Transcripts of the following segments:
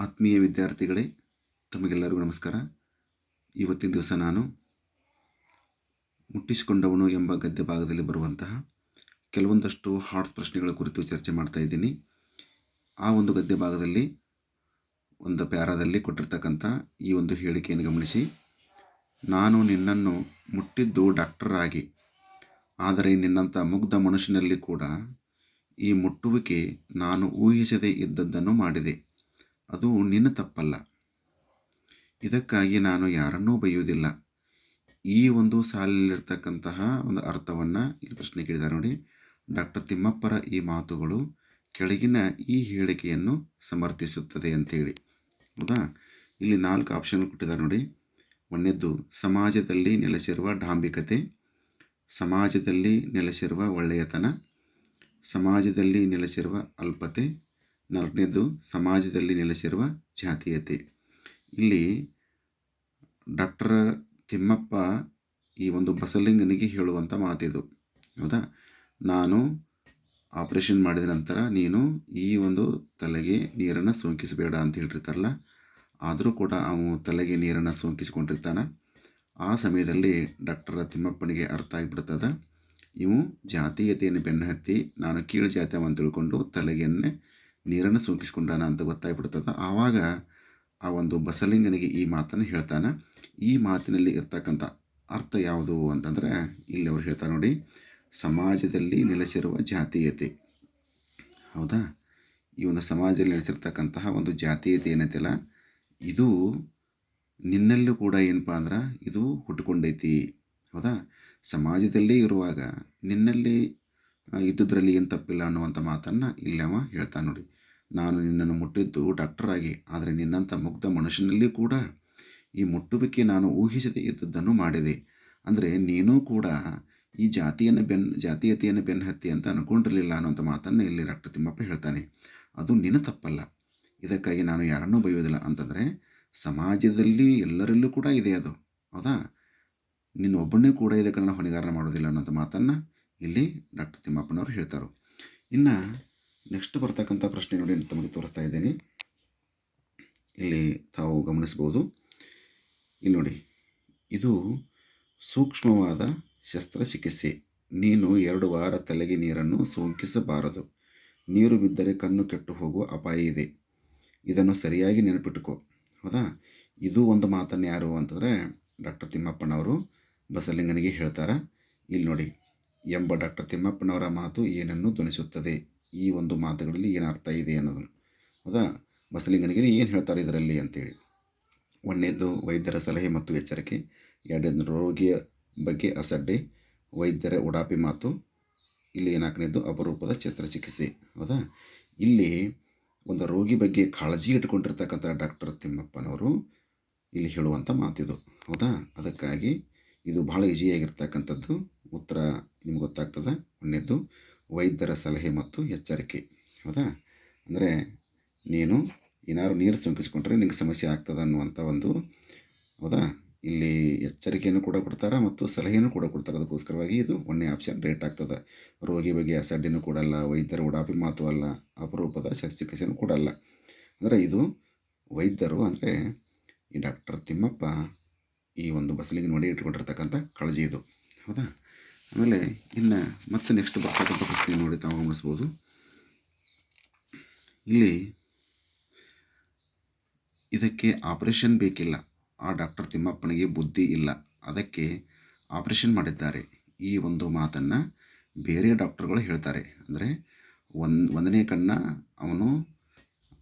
ಆತ್ಮೀಯ ವಿದ್ಯಾರ್ಥಿಗಳೇ, ತಮಗೆಲ್ಲರಿಗೂ ನಮಸ್ಕಾರ. ಇವತ್ತಿನ ದಿವಸ ನಾನು ಮುಟ್ಟಿಸಿಕೊಂಡವನು ಎಂಬ ಗದ್ಯ ಭಾಗದಲ್ಲಿ ಬರುವಂತಹ ಕೆಲವೊಂದಷ್ಟು ಹಾರ್ಟ್ ಪ್ರಶ್ನೆಗಳ ಕುರಿತು ಚರ್ಚೆ ಮಾಡ್ತಾ ಇದ್ದೀನಿ. ಆ ಒಂದು ಗದ್ಯ ಭಾಗದಲ್ಲಿ ಒಂದು ಪ್ಯಾರಾದಲ್ಲಿ ಕೊಟ್ಟಿರ್ತಕ್ಕಂಥ ಈ ಒಂದು ಹೇಳಿಕೆಯನ್ನು ಗಮನಿಸಿ. ನಾನು ನಿನ್ನನ್ನು ಮುಟ್ಟಿದ್ದು ಡಾಕ್ಟರಾಗಿ ಆದರೆ ನಿನ್ನಂಥ ಮುಗ್ಧ ಮನುಷ್ಯನಲ್ಲಿ ಕೂಡ ಈ ಮುಟ್ಟುವಿಕೆ ನಾನು ಊಹಿಸದೇ ಇದ್ದದ್ದನ್ನು ಮಾಡಿದೆ. ಅದು ನಿನ್ನ ತಪ್ಪಲ್ಲ. ಇದಕ್ಕಾಗಿ ನಾನು ಯಾರನ್ನೂ ಬೈಯುವುದಿಲ್ಲ. ಈ ಒಂದು ಸಾಲಿನಲ್ಲಿರ್ತಕ್ಕಂತಹ ಒಂದು ಅರ್ಥವನ್ನು ಇಲ್ಲಿ ಪ್ರಶ್ನೆ ಕೇಳಿದ್ದಾರೆ ನೋಡಿ. ಡಾಕ್ಟರ್ ತಿಮ್ಮಪ್ಪರ ಈ ಮಾತುಗಳು ಕೆಳಗಿನ ಈ ಹೇಳಿಕೆಯನ್ನು ಸಮರ್ಥಿಸುತ್ತದೆ ಅಂತೇಳಿ. ಹೌದಾ? ಇಲ್ಲಿ ನಾಲ್ಕು ಆಪ್ಷನ್ ಕೊಟ್ಟಿದ್ದಾರೆ ನೋಡಿ. ಒಂದನೇದ್ದು, ಸಮಾಜದಲ್ಲಿ ನೆಲೆಸಿರುವ ಡಾಂಬಿಕತೆ, ಸಮಾಜದಲ್ಲಿ ನೆಲೆಸಿರುವ ಒಳ್ಳೆಯತನ, ಸಮಾಜದಲ್ಲಿ ನೆಲೆಸಿರುವ ಅಲ್ಪತೆ ನಾಲ್ಕನೇದು ಸಮಾಜದಲ್ಲಿ ನೆಲೆಸಿರುವ ಜಾತೀಯತೆ. ಇಲ್ಲಿ ಡಾಕ್ಟರ್ ತಿಮ್ಮಪ್ಪ ಈ ಒಂದು ಬಸಲಿಂಗನಿಗೆ ಹೇಳುವಂಥ ಮಾತಿದು. ಹೌದಾ? ನಾನು ಆಪ್ರೇಷನ್ ಮಾಡಿದ ನಂತರ ನೀನು ಈ ಒಂದು ತಲೆಗೆ ನೀರನ್ನು ಸೋಂಕಿಸಬೇಡ ಅಂತ ಹೇಳಿರ್ತಾರಲ್ಲ ಆದರೂ ಕೂಡ ಅವನು ತಲೆಗೆ ನೀರನ್ನು ಸೋಂಕಿಸಿಕೊಂಡಿರ್ತಾನೆ. ಆ ಸಮಯದಲ್ಲಿ ಡಾಕ್ಟರ್ ತಿಮ್ಮಪ್ಪನಿಗೆ ಅರ್ಥ ಆಗಿಬಿಡ್ತದ, ಇವು ಜಾತೀಯತೆಯನ್ನು ಬೆನ್ನಹತ್ತಿ, ನಾನು ಕೀಳು ಜಾತಿ ಅಂತ ತಿಳ್ಕೊಂಡು ತಲೆಗೆನ್ನೇ ನೀರನ್ನು ಸೋಕಿಸ್ಕೊಂಡಾನ ಅಂತ ಗೊತ್ತಾಗ್ಬಿಡ್ತದ. ಆವಾಗ ಆ ಒಂದು ಬಸಲಿಂಗನಿಗೆ ಈ ಮಾತನ್ನು ಹೇಳ್ತಾನೆ. ಈ ಮಾತಿನಲ್ಲಿ ಇರ್ತಕ್ಕಂಥ ಅರ್ಥ ಯಾವುದು ಅಂತಂದರೆ ಇಲ್ಲಿ ಅವ್ರು ಹೇಳ್ತಾರೆ ನೋಡಿ, ಸಮಾಜದಲ್ಲಿ ನೆಲೆಸಿರುವ ಜಾತೀಯತೆ. ಹೌದಾ? ಈ ಒಂದು ಸಮಾಜದಲ್ಲಿ ನೆಲೆಸಿರ್ತಕ್ಕಂತಹ ಒಂದು ಜಾತೀಯತೆ ಏನೈತಿಲ್ಲ, ಇದು ನಿನ್ನಲ್ಲೂ ಕೂಡ ಏನಪ್ಪ ಅಂದ್ರೆ ಇದು ಹುಟ್ಟುಕೊಂಡೈತಿ ಹೌದಾ? ಸಮಾಜದಲ್ಲೇ ಇರುವಾಗ ನಿನ್ನಲ್ಲಿ ಇದ್ದುದರಲ್ಲಿ ಏನು ತಪ್ಪಿಲ್ಲ ಅನ್ನುವಂಥ ಮಾತನ್ನು ಇಲ್ಲಿ ಅವ ಹೇಳ್ತಾನೆ ನೋಡಿ. ನಾನು ನಿನ್ನನ್ನು ಮುಟ್ಟಿದ್ದು ಡಾಕ್ಟರ್ ಆಗಿ ಆದರೆ ನಿನ್ನಂಥ ಮುಗ್ಧ ಮನುಷ್ಯನಲ್ಲಿ ಕೂಡ ಈ ಮುಟ್ಟುವಿಕೆ ನಾನು ಊಹಿಸದೇ ಇದ್ದದ್ದನ್ನು ಮಾಡಿದೆ. ಅಂದರೆ ನೀನೂ ಕೂಡ ಈ ಜಾತಿಯನ್ನು ಬೆನ್, ಜಾತೀಯತೆಯನ್ನು ಬೆನ್ನು ಹತ್ತಿ ಅಂತ ಅನ್ಕೊಂಡಿರಲಿಲ್ಲ ಅನ್ನೋಂಥ ಮಾತನ್ನು ಇಲ್ಲಿ ಡಾಕ್ಟರ್ ತಿಮ್ಮಪ್ಪ ಹೇಳ್ತಾನೆ. ಅದು ನಿನ್ನ ತಪ್ಪಲ್ಲ. ಇದಕ್ಕಾಗಿ ನಾನು ಯಾರನ್ನೂ ಬಯ್ಯೋದಿಲ್ಲ ಅಂತಂದರೆ ಸಮಾಜದಲ್ಲಿ ಎಲ್ಲರಲ್ಲೂ ಕೂಡ ಇದೆ ಅದು. ಹೌದಾ? ನಿನ್ನ ಒಬ್ಬನೇ ಕೂಡ ಇದಕ್ಕೆ ನಾನು ಹೊಣೆಗಾರ ಮಾಡೋದಿಲ್ಲ ಅನ್ನೋಂಥ ಮಾತನ್ನು ಇಲ್ಲಿ ಡಾಕ್ಟರ್ ತಿಮ್ಮಪ್ಪನವರು ಹೇಳ್ತಾರೆ. ಇನ್ನು ನೆಕ್ಸ್ಟ್ ಬರ್ತಕ್ಕಂಥ ಪ್ರಶ್ನೆ ನೋಡಿ ತಮಗೆ ತೋರಿಸ್ತಾ ಇದ್ದೀನಿ. ಇಲ್ಲಿ ತಾವು ಗಮನಿಸಬಹುದು. ಇಲ್ಲಿ ನೋಡಿ, ಇದು ಸೂಕ್ಷ್ಮವಾದ ಶಸ್ತ್ರಚಿಕಿತ್ಸೆ. ನೀನು ಎರಡು ವಾರ ತಲೆಗೆ ನೀರನ್ನು ಸೋಂಕಿಸಬಾರದು. ನೀರು ಬಿದ್ದರೆ ಕಣ್ಣು ಕೆಟ್ಟು ಹೋಗುವ ಅಪಾಯ ಇದೆ. ಇದನ್ನು ಸರಿಯಾಗಿ ನೆನಪಿಟ್ಟುಕೋ ಹೌದಾ? ಇದು ಒಂದು ಮಾತನ್ನು ಯಾರು ಅಂತಂದರೆ ಡಾಕ್ಟರ್ ತಿಮ್ಮಪ್ಪನವರು ಬಸಲಿಂಗನಿಗೆ ಹೇಳ್ತಾರೆ? ಇಲ್ಲಿ ನೋಡಿ, ಎಂಬ ಡಾಕ್ಟರ್ ತಿಮ್ಮಪ್ಪನವರ ಮಾತು ಏನನ್ನು ಧ್ವನಿಸುತ್ತದೆ? ಈ ಒಂದು ಮಾತುಗಳಲ್ಲಿ ಏನು ಅರ್ಥ ಇದೆ ಅನ್ನೋದನ್ನು. ಹೌದಾ? ಬಸಲಿಂಗನಿಗೆ ಏನು ಹೇಳ್ತಾರೆ ಇದರಲ್ಲಿ ಅಂತೇಳಿ. ಒಂದನೇದು ವೈದ್ಯರ ಸಲಹೆ ಮತ್ತು ಎಚ್ಚರಿಕೆ ಎರಡನೇದು ರೋಗಿಯ ಬಗ್ಗೆ ಅಸಡ್ಡೆ, ವೈದ್ಯರ ಉಡಾಪಿ ಮಾತು, ಇಲ್ಲಿ ನಾಲ್ಕನೇದು ಅಪರೂಪದ ಚಿತ್ರಚಿಕಿತ್ಸೆ ಹೌದಾ? ಇಲ್ಲಿ ಒಂದು ರೋಗಿ ಬಗ್ಗೆ ಕಾಳಜಿ ಇಟ್ಕೊಂಡಿರ್ತಕ್ಕಂಥ ಡಾಕ್ಟರ್ ತಿಮ್ಮಪ್ಪನವರು ಇಲ್ಲಿ ಹೇಳುವಂಥ ಮಾತಿದು. ಹೌದಾ? ಅದಕ್ಕಾಗಿ ಇದು ಭಾಳ ಈಸಿಯಾಗಿರ್ತಕ್ಕಂಥದ್ದು. ಉತ್ತರ ನಿಮ್ಗೆ ಗೊತ್ತಾಗ್ತದೆ. ಒಂದನೇದು ವೈದ್ಯರ ಸಲಹೆ ಮತ್ತು ಎಚ್ಚರಿಕೆ. ಹೌದಾ? ಅಂದರೆ ನೀನು ಏನಾದ್ರು ನೀರು ಸೋಂಕಿಸ್ಕೊಂಡ್ರೆ ನಿಂಗೆ ಸಮಸ್ಯೆ ಆಗ್ತದೆ ಅನ್ನುವಂಥ ಒಂದು, ಹೌದಾ? ಇಲ್ಲಿ ಎಚ್ಚರಿಕೆಯನ್ನು ಕೂಡ ಕೊಡ್ತಾರೆ ಮತ್ತು ಸಲಹೆಯನ್ನು ಕೂಡ ಕೊಡ್ತಾರೆ. ಅದಕ್ಕೋಸ್ಕರವಾಗಿ ಇದು ಒಳ್ಳೆ ಆಪ್ಷನ್, ರೇಟ್ ಆಗ್ತದೆ. ರೋಗಿ ಬಗ್ಗೆ ಅಸಡ್ಡಿನೂ ಕೊಡಲ್ಲ ವೈದ್ಯರ ಉಡಾಪಿ ಮಾತು ಅಲ್ಲ, ಅಪರೂಪದ ಶಸ್ತ್ರಚಿಕಿತ್ಸೆನೂ ಕೊಡಲ್ಲ ಅಂದರೆ ಇದು ವೈದ್ಯರು ಅಂದರೆ ಈ ಡಾಕ್ಟರ್ ತಿಮ್ಮಪ್ಪ ಈ ಒಂದು ಬಸಲಿಗೆ ನೋಡಿ ಇಟ್ಕೊಂಡಿರ್ತಕ್ಕಂಥ ಕಾಳಜಿ ಇದು. ಹೌದಾ? ಆಮೇಲೆ ಇನ್ನು ಮತ್ತೆ ನೆಕ್ಸ್ಟ್ ಬರ್ತಕ್ಕಂಥ ಪ್ರಶ್ನೆ ನೋಡಿ ತಾವು ಗಮನಿಸ್ಬೋದು ಇಲ್ಲಿ ಇದಕ್ಕೆ ಆಪರೇಷನ್ ಬೇಕಿಲ್ಲ. ಆ ಡಾಕ್ಟರ್ ತಿಮ್ಮಪ್ಪನಿಗೆ ಬುದ್ಧಿ ಇಲ್ಲ. ಅದಕ್ಕೆ ಆಪರೇಷನ್ ಮಾಡಿದ್ದಾರೆ. ಈ ಒಂದು ಮಾತನ್ನು ಬೇರೆ ಡಾಕ್ಟರ್ಗಳು ಹೇಳ್ತಾರೆ. ಅಂದರೆ ಒಂದು, ಒಂದನೇ ಕಣ್ಣ ಅವನು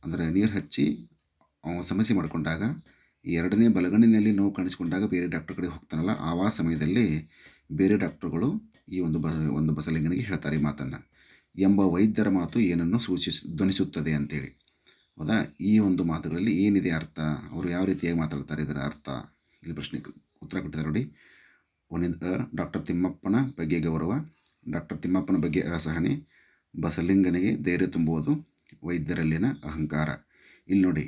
ಅಂದರೆ ನೀರು ಹಚ್ಚಿ ಅವನು ಸಮಸ್ಯೆ ಮಾಡಿಕೊಂಡಾಗ ಎರಡನೇ ಬಲಗಣ್ಣಿನಲ್ಲಿ ನೋವು ಕಾಣಿಸಿಕೊಂಡಾಗ ಬೇರೆ ಡಾಕ್ಟರ್ ಕಡೆ ಹೋಗ್ತಾನಲ್ಲ ಆ ಸಮಯದಲ್ಲಿ ಬೇರೆ ಡಾಕ್ಟರ್ಗಳು ಈ ಒಂದು ಬ, ಒಂದು ಬಸಲಿಂಗನಿಗೆ ಹೇಳ್ತಾರೆ ಈ ಮಾತನ್ನು. ಎಂಬ ವೈದ್ಯರ ಮಾತು ಏನನ್ನು ಸೂಚಿಸ್, ಧ್ವನಿಸುತ್ತದೆ ಅಂತೇಳಿ. ಹೌದಾ? ಈ ಒಂದು ಮಾತುಗಳಲ್ಲಿ ಏನಿದೆ ಅರ್ಥ? ಅವರು ಯಾವ ರೀತಿಯಾಗಿ ಮಾತಾಡ್ತಾರೆ ಇದರ ಅರ್ಥ? ಇಲ್ಲಿ ಪ್ರಶ್ನೆಗೆ ಉತ್ತರ ಕೊಟ್ಟಿದ್ದಾರೆ ನೋಡಿ. ಒಂದಿನ ಡಾಕ್ಟರ್ ತಿಮ್ಮಪ್ಪನ ಬಗ್ಗೆ ಗೌರವ, ಡಾಕ್ಟರ್ ತಿಮ್ಮಪ್ಪನ ಬಗ್ಗೆ ಅಸಹನೆ, ಬಸಲಿಂಗನಿಗೆ ಧೈರ್ಯ ತುಂಬುವುದು, ವೈದ್ಯರಲ್ಲಿನ ಅಹಂಕಾರ. ಇಲ್ಲಿ ನೋಡಿ,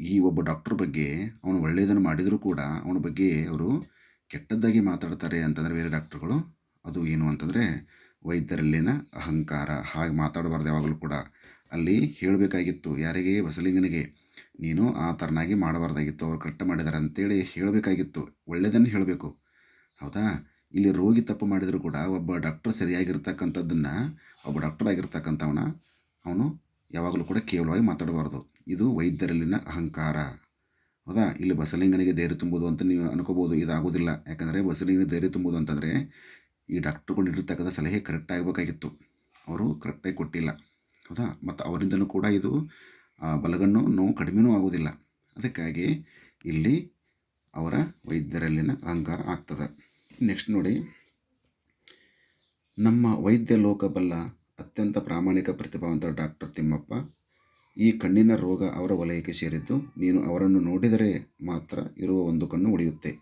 ಈ ಒಬ್ಬ ಡಾಕ್ಟರ್ ಬಗ್ಗೆ ಅವನು ಒಳ್ಳೆಯದನ್ನು ಮಾಡಿದರೂ ಕೂಡ ಅವನ ಬಗ್ಗೆ ಅವರು ಕೆಟ್ಟದ್ದಾಗಿ ಮಾತಾಡ್ತಾರೆ ಅಂತಂದರೆ ಬೇರೆ ಡಾಕ್ಟ್ರುಗಳು ಅದು ಏನು ಅಂತಂದರೆ ವೈದ್ಯರಲ್ಲಿನ ಅಹಂಕಾರ. ಹಾಗೆ ಮಾತಾಡಬಾರ್ದು ಯಾವಾಗಲೂ ಕೂಡ. ಅಲ್ಲಿ ಹೇಳಬೇಕಾಗಿತ್ತು, ಯಾರಿಗೆ? ಬಸಲಿಂಗನಿಗೆ. ನೀನು ಆ ಥರನಾಗಿ ಮಾಡಬಾರ್ದಾಗಿತ್ತು. ಅವ್ರು ಕರೆಕ್ಟ್ ಮಾಡಿದ್ದಾರೆ ಅಂತೇಳಿ ಹೇಳಬೇಕಾಗಿತ್ತು. ಒಳ್ಳೆಯದನ್ನು ಹೇಳಬೇಕು. ಹೌದಾ? ಇಲ್ಲಿ ರೋಗಿ ತಪ್ಪು ಮಾಡಿದರೂ ಕೂಡ ಒಬ್ಬ ಡಾಕ್ಟರ್ ಸರಿಯಾಗಿರ್ತಕ್ಕಂಥದ್ದನ್ನು, ಒಬ್ಬ ಡಾಕ್ಟರ್ ಆಗಿರ್ತಕ್ಕಂಥವನ ಅವನು ಯಾವಾಗಲೂ ಕೂಡ ಕೇವಲವಾಗಿ ಮಾತಾಡಬಾರ್ದು. ಇದು ವೈದ್ಯರಲ್ಲಿನ ಅಹಂಕಾರ. ಹೌದಾ? ಇಲ್ಲಿ ಬಸಲಿಂಗನಿಗೆ ಧೈರ್ಯ ತುಂಬೋದು ಅಂತ ನೀವು ಅನ್ಕೋಬೋದು. ಇದಾಗೋದಿಲ್ಲ. ಯಾಕಂದರೆ ಬಸಲಿಂಗನಿಗೆ ಧೈರ್ಯ ತುಂಬೋದು ಅಂತಂದರೆ ಈ ಡಾಕ್ಟ್ರುಗಳು ನೀಡಿರ್ತಕ್ಕಂಥ ಸಲಹೆ ಕರೆಕ್ಟ್ ಆಗಬೇಕಾಗಿತ್ತು ಅವರು ಕರೆಕ್ಟಾಗಿ ಕೊಟ್ಟಿಲ್ಲ. ಹೌದಾ? ಮತ್ತು ಅವರಿಂದಲೂ ಕೂಡ ಇದು ಬಲಗಣ್ಣು ನೋವು ಕಡಿಮೆನೂ ಆಗೋದಿಲ್ಲ. ಅದಕ್ಕಾಗಿ ಇಲ್ಲಿ ಅವರ ವೈದ್ಯರಲ್ಲಿನ ಅಹಂಕಾರ ಆಗ್ತದೆ. ನೆಕ್ಸ್ಟ್ ನೋಡಿ. ನಮ್ಮ ವೈದ್ಯ ಲೋಕ ಬಲ್ಲ ಅತ್ಯಂತ ಪ್ರಾಮಾಣಿಕ ಪ್ರತಿಭಾವಂತ ಡಾಕ್ಟರ್ ತಿಮ್ಮಪ್ಪ. ಈ ಕಣ್ಣಿನ ರೋಗ ಅವರ ವಲಯಕ್ಕೆ ಸೇರಿದ್ದು, ನೀನು ಅವರನ್ನು ನೋಡಿದರೆ ಮಾತ್ರ ಇರುವ ಒಂದು ಕಣ್ಣು ಉಳಿಯುತ್ತೆ.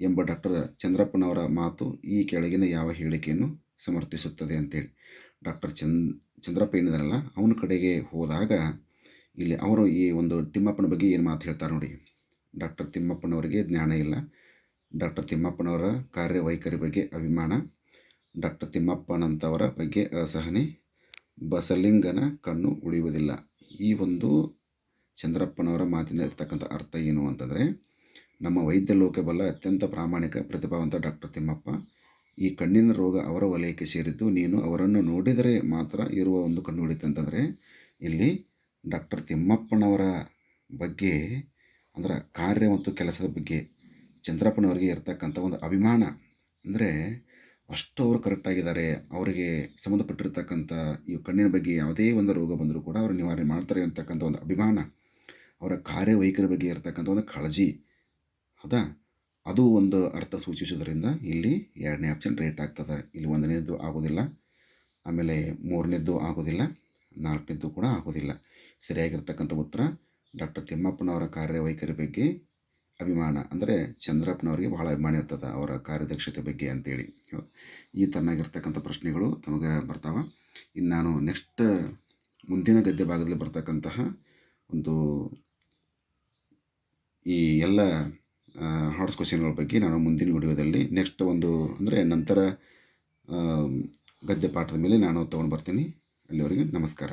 ಎಂಬ ಡಾಕ್ಟರ್ ಚಂದ್ರಪ್ಪನವರ ಮಾತು ಈ ಕೆಳಗಿನ ಯಾವ ಹೇಳಿಕೆಯನ್ನು ಸಮರ್ಥಿಸುತ್ತದೆ ಅಂತೇಳಿ. ಡಾಕ್ಟರ್ ಚಂದ್, ಚಂದ್ರಪ್ಪ ಏನಿದಾರಲ್ಲ ಅವನ ಕಡೆಗೆ ಹೋದಾಗ ಇಲ್ಲಿ ಅವರು ಈ ಒಂದು ತಿಮ್ಮಪ್ಪನ ಬಗ್ಗೆ ಏನು ಮಾತು ಹೇಳ್ತಾರೆ ನೋಡಿ. ಡಾಕ್ಟರ್ ತಿಮ್ಮಪ್ಪನವರಿಗೆ ಜ್ಞಾನ ಇಲ್ಲ. ಡಾಕ್ಟರ್ ತಿಮ್ಮಪ್ಪನವರ ಕಾರ್ಯವೈಖರಿ ಬಗ್ಗೆ ಅಭಿಮಾನ. ಡಾಕ್ಟರ್ ತಿಮ್ಮಪ್ಪನಂತವರ ಬಗ್ಗೆ ಅಸಹನೆ. ಬಸಲಿಂಗನ ಕಣ್ಣು ಉಳಿಯುವುದಿಲ್ಲ. ಈ ಒಂದು ಚಂದ್ರಪ್ಪನವರ ಮಾತಿನ ಇರ್ತಕ್ಕಂಥ ಅರ್ಥ ಏನು ಅಂತಂದರೆ ನಮ್ಮ ವೈದ್ಯ ಲೋಕ ಬಲ್ಲ ಅತ್ಯಂತ ಪ್ರಾಮಾಣಿಕ ಪ್ರತಿಭಾವಂತ ಡಾಕ್ಟರ್ ತಿಮ್ಮಪ್ಪ. ಈ ಕಣ್ಣಿನ ರೋಗ ಅವರ ವಲಯಕ್ಕೆ ಸೇರಿದ್ದು ನೀನು ಅವರನ್ನು ನೋಡಿದರೆ ಮಾತ್ರ ಇರುವ ಒಂದು ಕಣ್ಣು ಅಂತಂದರೆ, ಇಲ್ಲಿ ಡಾಕ್ಟರ್ ತಿಮ್ಮಪ್ಪನವರ ಬಗ್ಗೆ, ಅಂದ್ರೆ ಕಾರ್ಯ ಮತ್ತು ಕೆಲಸದ ಬಗ್ಗೆ ಚಂದ್ರಪ್ಪನವರಿಗೆ ಇರ್ತಕ್ಕಂಥ ಒಂದು ಅಭಿಮಾನ. ಅಂದರೆ ಅಷ್ಟು ಅವರು ಕರೆಕ್ಟಾಗಿದ್ದಾರೆ ಅವರಿಗೆ ಸಂಬಂಧಪಟ್ಟಿರ್ತಕ್ಕಂಥ ಈ ಕಣ್ಣಿನ ಬಗ್ಗೆ ಯಾವುದೇ ಒಂದು ರೋಗ ಬಂದರೂ ಕೂಡ ಅವರು ನಿವಾರಣೆ ಮಾಡ್ತಾರೆ ಅಂತಕ್ಕಂಥ ಒಂದು ಅಭಿಮಾನ. ಅವರ ಕಾರ್ಯವೈಖರಿ ಬಗ್ಗೆ ಇರತಕ್ಕಂಥ ಒಂದು ಕಾಳಜಿ. ಹೌದಾ? ಅದು ಒಂದು ಅರ್ಥ ಸೂಚಿಸೋದ್ರಿಂದ ಇಲ್ಲಿ ಎರಡನೇ ಆಪ್ಷನ್ ರೇಟ್ ಆಗ್ತದೆ. ಇಲ್ಲಿ ಒಂದನೇದು ಆಗೋದಿಲ್ಲ, ಆಮೇಲೆ ಮೂರನೇದ್ದು ಆಗೋದಿಲ್ಲ, ನಾಲ್ಕನೇದ್ದು ಕೂಡ ಆಗೋದಿಲ್ಲ. ಸರಿಯಾಗಿರ್ತಕ್ಕಂಥ ಉತ್ತರ ಡಾಕ್ಟರ್ ತಿಮ್ಮಪ್ಪನವರ ಕಾರ್ಯವೈಖರಿ ಬಗ್ಗೆ ಅಭಿಮಾನ, ಅಂದರೆ ಚಂದ್ರಪ್ಪನವರಿಗೆ ಬಹಳ ಅಭಿಮಾನ ಇರ್ತದೆ ಅವರ ಕಾರ್ಯದಕ್ಷತೆ ಬಗ್ಗೆ ಅಂತೇಳಿ. ಈ ತನ್ನಾಗಿರ್ತಕ್ಕಂಥ ಪ್ರಶ್ನೆಗಳು ತಮಗೆ ಬರ್ತಾವೆ. ಇನ್ನು ನಾನು ನೆಕ್ಸ್ಟ್ ಮುಂದಿನ ಗದ್ಯ ಭಾಗದಲ್ಲಿ ಬರ್ತಕ್ಕಂತಹ ಒಂದು ಈ ಎಲ್ಲ ಹಾರ್ಡ್ಸ್ ಕ್ವಶನ್ಗಳ ಬಗ್ಗೆ ನಾನು ಮುಂದಿನ ವಿಡಿಯೋದಲ್ಲಿ ನೆಕ್ಸ್ಟ್ ಒಂದು ಅಂದರೆ ನಂತರ ಗದ್ಯ ಪಾಠದ ಮೇಲೆ ನಾನು ತೊಗೊಂಡು ಬರ್ತೀನಿ. ಅಲ್ಲಿವರೆಗೆ ನಮಸ್ಕಾರ.